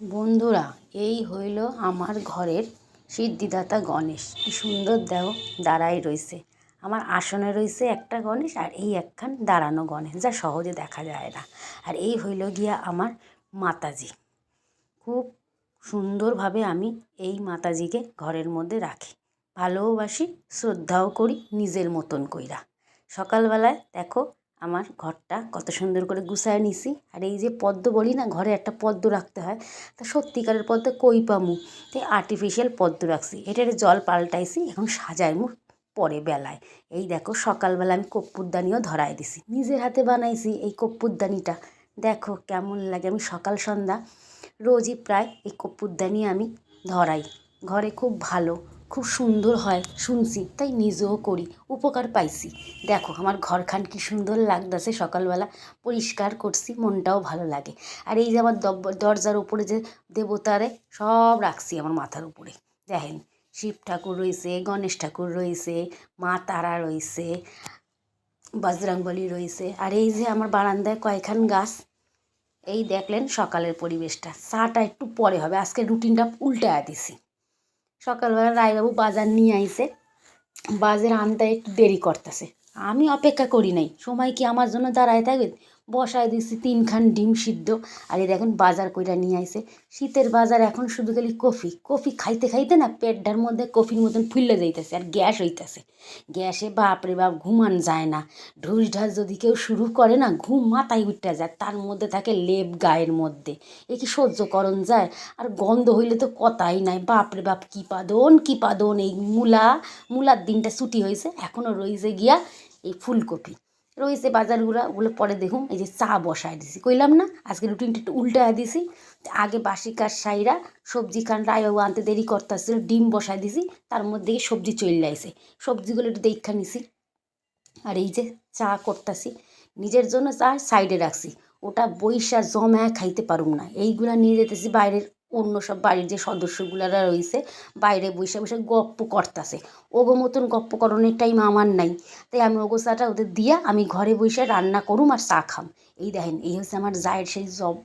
বন্ধুরা, এই হইল আমার ঘরের সিদ্ধিদাতা গণেশ। কি সুন্দর দেও দাঁড়াই রইছে। আমার আসনে রইছে একটা গণেশ আর এই একখান দাঁড়ানো গণেশ, যা সহজে দেখা যায় না। আর এই হইল গিয়া আমার মাতাজি। খুব সুন্দরভাবে আমি এই মাতাজিকে ঘরের মধ্যে রাখি। ভালোবাসি, শ্রদ্ধাও করি নিজের মতন কইরা। সকালবেলায় দেখো আমার ঘরটা কত সুন্দর করে গুছায় নিছি। আর এই যে পদ্ম বলি না, ঘরে একটা পদ্ম রাখতে হয়। তা সত্যিকারের পদ্ম কই পামু? তাই আর্টিফিশিয়াল পদ্ম রাখছি। এটার জল পাল্টাইছি, এখন সাজাইমু পরে বেলায়। এই দেখো, সকালবেলা আমি কপ্পুরদানিও ধরাই দিছি। নিজের হাতে বানাইছি এই কপ্পুরদানিটা। দেখো কেমন লাগে, আমি সকাল সন্ধ্যা রোজই প্রায় এই কপ্পুরদানি আমি ধরাই। ঘরে খুব ভালো খুব সুন্দর হয়, শুনছি, তাই নিজেও করি, উপকার পাইছি। দেখো, আমার ঘরখান কি সুন্দর লাগতেছে সকালবেলা, পরিষ্কার করছি, মনটাও ভালো লাগে। আর এই যে আমার দরজার উপরে যে দেবতারে, সব রাখছি আমার মাথার উপরে। দেখেন, শিব ঠাকুর রয়েছে, গণেশ ঠাকুর রয়েছে, মা তারা রয়েছে, বজরংবলী রয়েছে। আর এই যে আমার বারান্দায় কয়েকখান গাছ, এই দেখলেন সকালের পরিবেশটা। চাটা একটু পরে হবে, আজকে রুটিনটা উল্টে দিছি। সকালবেলা রায়বাবু বাজার নিয়ে আইসে বাজার আনতে একটু দেরি করতেছে। আমি অপেক্ষা করি নাই। সময় কি আমার জন্য দাঁড়ায় থাকবে? বসায় দিচ্ছি তিনখান ডিম সিদ্ধ। আর এই দেখেন বাজার কইরা নিয়ে আইসে শীতের বাজার এখন শুধু খালি কফি। কফি খাইতে খাইতে না পেটটার মধ্যে কফির মতন ফুললে যাইতেছে আর গ্যাস হইতেছে। গ্যাসে বাপরে বাপ ঘুমান যায় না। ঢুস ঢাস যদি কেউ শুরু করে না, ঘুম মাথায় উঠতে যায়, তার মধ্যে থাকে লেপ গায়ের মধ্যে। এ কি সহ্য করণ যায়? আর গন্ধ হইলে তো কথাই নাই। বাপরে বাপ, কী পাদন কী পাদন এই মূলা। মূলার দিনটা ছুটি হয়েছে এখনও রয়েছে গিয়া এই ফুলকপি। রয়েছে বাজারগুলো, ওগুলো পরে দেখুন। এই যে চা বসায় দিছি। কইলাম না, আজকে রুটিনটা একটু উল্টায় দিছি। আগে বাসি কাজ সাইরা সবজি খান রায়বাবু আনতে দেরি করতেছিল, ডিম বসায় দিছি, তার মধ্যে সবজি চলে আইছে। সবজিগুলো একটু দেখা নিছি। আর এই যে চা করতেছি, নিজের জন্য চা সাইডে রাখছি। ওটা বৈশা জমায় খাইতে পারুম না। এইগুলা নিয়ে যেতেছি বাইরের অন্য সব বাড়ির যে সদস্যগুলারা রয়েছে, বাইরে বসে বসে গপ্প করতেছে। ওগো মতন গপ্প করণের টাইম আমার নাই। তাই আমি ওগো চাটা ওদের দিয়া আমি ঘরে বসে রান্না করুম আর চা খাম। এই দেখেন, এই হচ্ছে আমার জায়ের সেই জব।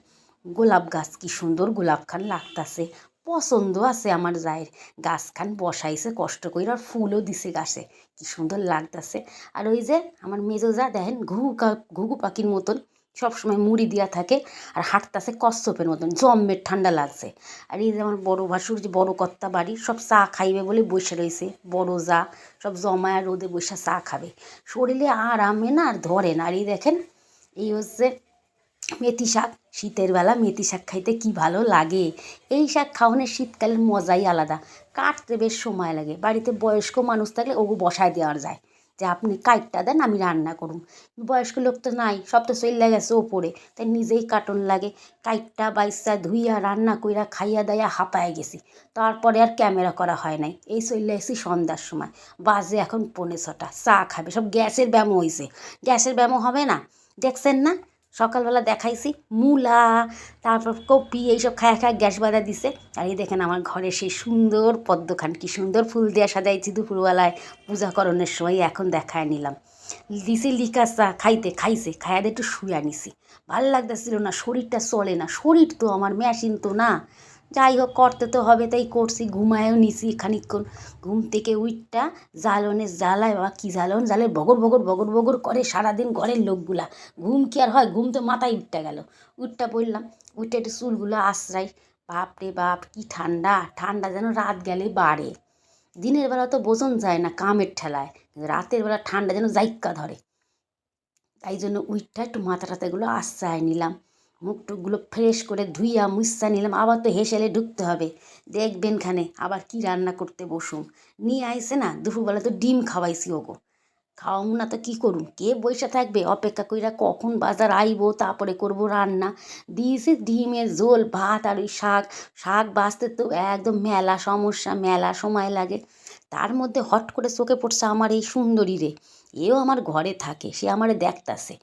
গোলাপ গাছ, কি সুন্দর গোলাপ খান লাগতাছে। পছন্দ আছে আমার জায়ের। গাছখান বসাইছে, কষ্ট করে আর ফুলও দিছে গাছে। কি সুন্দর লাগতাছে। আর ওই যে আমার মেজো যা দেখেন, ঘুঘু ঘুঘু পাখির মতন। সবসময় মুড়ি দেওয়া থাকে আর হাঁটতেছে কচ্ছপের মতন, জম্মের ঠান্ডা লাগছে। আর এই যে আমার বড়ো ভাসুর যে বড়ো কর্তা বাড়ি, সব চা খাইবে বলে বসে রয়েছে, বড়ো যা, সব জমায় রোদে বসে চা খাবে। শরীরে আরামে না আর ধরে না। আর এই দেখেন, এই হচ্ছে মেথি শাক, শীতের বেলা মেথি শাক খাইতে কি ভালো লাগে। এই শাক খাওয়ানোর শীতকালের মজাই আলাদা। কাটতে বেশ সময় লাগে। বাড়িতে বয়স্ক মানুষ থাকলে ওগু বসায় দেওয়া যায়। যে আপনি কাইটটা দেন, আমি রান্না করুন। বয়স্ক লোক তো নাই, সব তো চইল্লা গেছে ওপরে। তাই নিজেই কাটন লাগে। কাইটটা বাইসা ধুইয়া, রান্না কইরা, খাইয়া দাইয়া হাঁপায় গেছি। তারপরে আর ক্যামেরা করা হয় নাই। এই শরীর এসি সন্ধ্যার সময়। বাজে এখন পৌনে ছটা। চা খাবে। সব গ্যাসের ব্যায়াম হয়েছে গ্যাসের ব্যায়াম হবে না। দেখছেন না? সকালবেলা দেখাইছি, মূলা, তারপর কপি, এইসব খায় খায় গ্যাস বাধা দিছে। আর এই দেখেন আমার ঘরে সেই সুন্দর পদ্মখান, কি সুন্দর ফুল দেওয়া সাজাইছি দুপুরবেলায়। পূজাকরণের সময় এখন দেখায় নিলাম। দিছি লিকাসা খাইতে, খাইছে খায়াদের একটু শুয়ে নিছি ভালো লাগতেছিল না, শরীরটা চলে না, শরীর তো আমার মেশিন তো না। যাই হোক, করতে তো হবে, তাই করছি, ঘুমায়ও নিছি খানিকক্ষণ। ঘুম থেকে উইটটা জ্বালনে জ্বালায়, বাবা কী জ্বালন? জ্বালে বগর বগর বগর বগর করে সারাদিন ঘরের লোকগুলা। ঘুম কি আর হয়? ঘুম তো মাথায় উঠতে গেল। উঠটা পড়লাম উঠে একটু চুলগুলো আশ্রাই বাপ রে বাপ, কি ঠান্ডা ঠান্ডা যেন রাত গেলে বাড়ে। দিনের বেলা তো বোঝন যায় না কামের ঠেলায় রাতের বেলা ঠান্ডা যেন জাইক্কা ধরে। তাই জন্য উইটটা একটু মাথা টাথাগুলো আশ্রয় নিলাম। মুখ টুকগুলো ফ্রেশ করে ধুইয়া মুসা নিলাম। আবার তো হেসেলে ঢুকতে হবে। দেখবেন খানে, আবার কি রান্না করতে বসুম। নিয়ে আইসে না, দুপুরবেলা তো ডিম খাওয়াইছি ওগো। খাওয়াম না তো কী করুন কে বসে থাকবে? অপেক্ষা কইরা কখন বাজার আইবো, তারপরে করব রান্না। দিয়েছি ডিমের ঝোল, ভাত আর ওই শাক। শাক বাঁচতে তো একদম মেলা সমস্যা, মেলা সময় লাগে। তার মধ্যে হট করে চোখে পড়ছে আমার এই সুন্দরী রে। এও আমার ঘরে থাকে, সে আমারে দেখতাছে।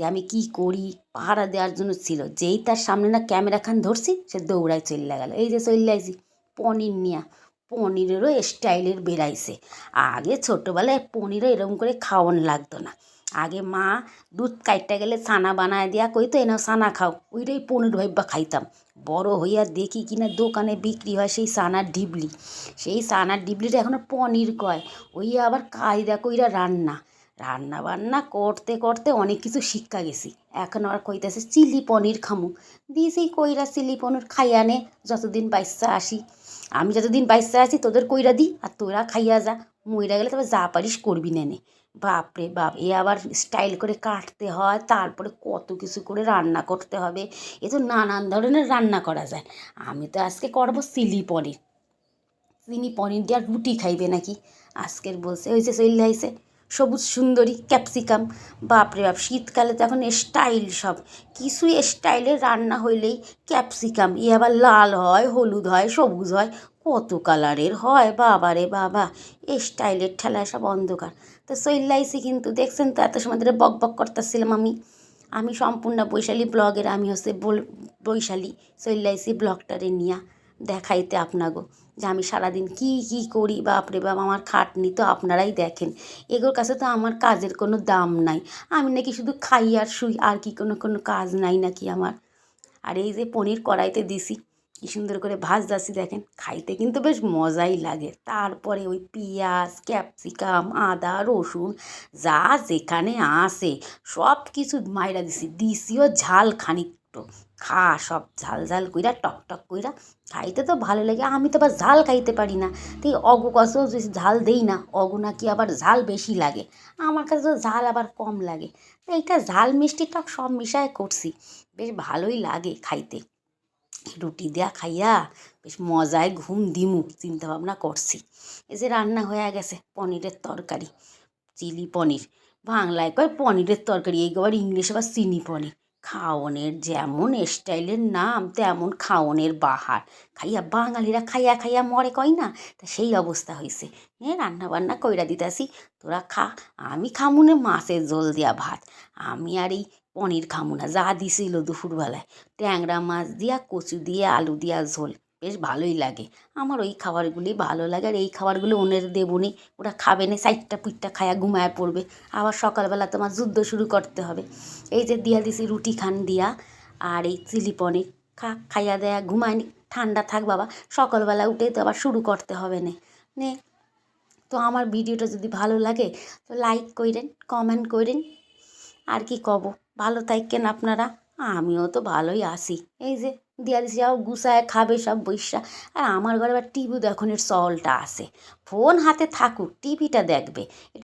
যে আমি কি করি? পাহারা দেওয়ার জন্য ছিল। যেই তার সামনে না ক্যামেরাখান ধরছি, সে দৌড়ায় চলে গেল। এই যে চলে আইছি। পনির নিয়া। পনিরেরও স্টাইলের বেরাইছে আগে ছোটোবেলায় পনিরও এরকম করে খাওয়ান লাগতো না। আগে মা দুধ কাটতে গেলে ছানা বানায় দিয়া কইতো এনাও ছানা খাও। ওইটাই পনির ভাইবা খাইতাম। বড় হইয়া দেখি কিনা দোকানে বিক্রি হয় সেই সানার ডিবলি। সেই সানার ডিবলিটা এখনও পনির কয়। ওই আবার কায়দা কইরা রান্না। রান্না বান্না করতে করতে অনেক কিছু শিক্ষা গেছি। এখন আর কইতাছে, চিলি পনির খামু। দিয়েছি কইরা চিলি পনির খাইয়া নে, যতদিন বাইসা আসি। আমি যতদিন বাইসা আছি, তোদের কইরা দিই আর তোরা খাইয়া যা। মইরা গেলে তবে যা পারিস করবি নেনে বাপরে বাপ, এ আবার স্টাইল করে কাটতে হয়, তারপরে কত কিছু করে রান্না করতে হবে। এ তো নানান ধরনের রান্না করা যায়। আমি তো আজকে করব চিলি পনির। চিনি পনির দিয়ে আর রুটি খাইবে নাকি? আজকের বলছে ওই যে চলে আইছে। সবুজ সুন্দরী ক্যাপসিকাম বাপরে বাপ, শীতকালে তো এখন স্টাইল সব। কিছু স্টাইলের রান্না হইলেই ক্যাপসিকাম ই আবার লাল হয়, হলুদ হয়, সবুজ হয়। কত কালারের হয়, বাবা রে বাবা। স্টাইলের ঠেলায় সব অন্ধকার। তো সৈল্লাইসি কিন্তু, দেখছেন তো, এত সময় ধরে বক বক করতেছিলাম আমি। আমি সম্পূর্ণ বৈশালী ব্লগের, আমি হচ্ছে বৈশালী। চইল্লাইছি ব্লগটারে নিয়া, দেখাইতে আপনাগো। যে আমি সারাদিন কি কি করি? বাপরে বাপ, আমার খাটনি তো আপনারাই দেখেন। এগুলোর কাছে তো আমার কাজের কোনো দাম নাই। আমি নাকি শুধু খাই আর শুই, আর কি কোনো কোনো কাজ নাই নাকি আমার? আর এই যে পনির কড়াইতে দিছি, কি সুন্দর করে ভাজদাছি দেখেন, খাইতে কিন্তু বেশ মজাই লাগে। তারপরে ওই পেঁয়াজ, ক্যাপসিকাম, আদা, রসুন, যা যেখানে আসে সব কিছু মাইরা দিছি দিছিও ঝাল খানিকটো। খা, সব ঝাল ঝাল কইরা, টক টক কইরা। খাইতে তো ভালো লাগে, আমি তো আবার ঝাল খাইতে পারি না। তাই অগু কাছেও ঝাল দেই না, অগু নাকি আবার ঝাল বেশি লাগে। আমার কাছে তো ঝাল আবার কম লাগে। তো এইটা ঝাল মিষ্টি টক সব মিশায় করছি। বেশ ভালোই লাগে খাইতে। রুটি দেয়া খাইয়া বেশ মজায় ঘুম দিমু চিন্তা ভাবনা করছি। এই যে রান্না হয়ে গেছে, পনিরের তরকারি। চিলি পনির। বাংলায় কয় পনিরের তরকারি, এই আবার ইংলিশে আবার চিনি পনির। খাওনের যেমন স্টাইলের নাম, তেমন খাওনের বাহার। খাইয়া বাঙালিরা খাইয়া খাইয়া মরে কয় না? তা সেই অবস্থা হয়েছে এ রান্না বান্না কইরা দিতাছি, তোরা খা, আমি খামুনে মাছের জল দিয়া ভাত। আমি আর এই পনির খামুনা যা দিছিল দুপুরবেলায়। ট্যাংরা মাছ দিয়া, কচু দিয়ে, আলু দিয়া ঝোল। বেশ ভালোই লাগে। আমার ওই খাবারগুলি ভালো লাগে আর এই খাবারগুলো ওনের দেবনি। ওরা খাবে না সাইডটা পিঠটা খায়া ঘুমায় পড়বে। আবার সকালবেলা তোমার যুদ্ধ শুরু করতে হবে। এই যে দিয়া দিছি রুটি খান দিয়া আর এই চিলি পনির। খা, খাইয়া দেয়া, ঘুমায় নি, ঠান্ডা থাক বাবা। সকালবেলা উঠে তো আবার শুরু করতে হবে নে। নে। তো আমার ভিডিওটা যদি ভালো লাগে তো লাইক কইরেন, কমেন্ট কইরেন। আর কি কব? ভালো থাকেন আপনারা। আমিও তো ভালোই আসি এই যে দিয়া যাও গুসায় খাবে সব বৈশা। আর আমার ঘরে আবার টিভি দেখনের চলটা আছে। ফোন হাতে থাকুক, টিভিটা দেখবে।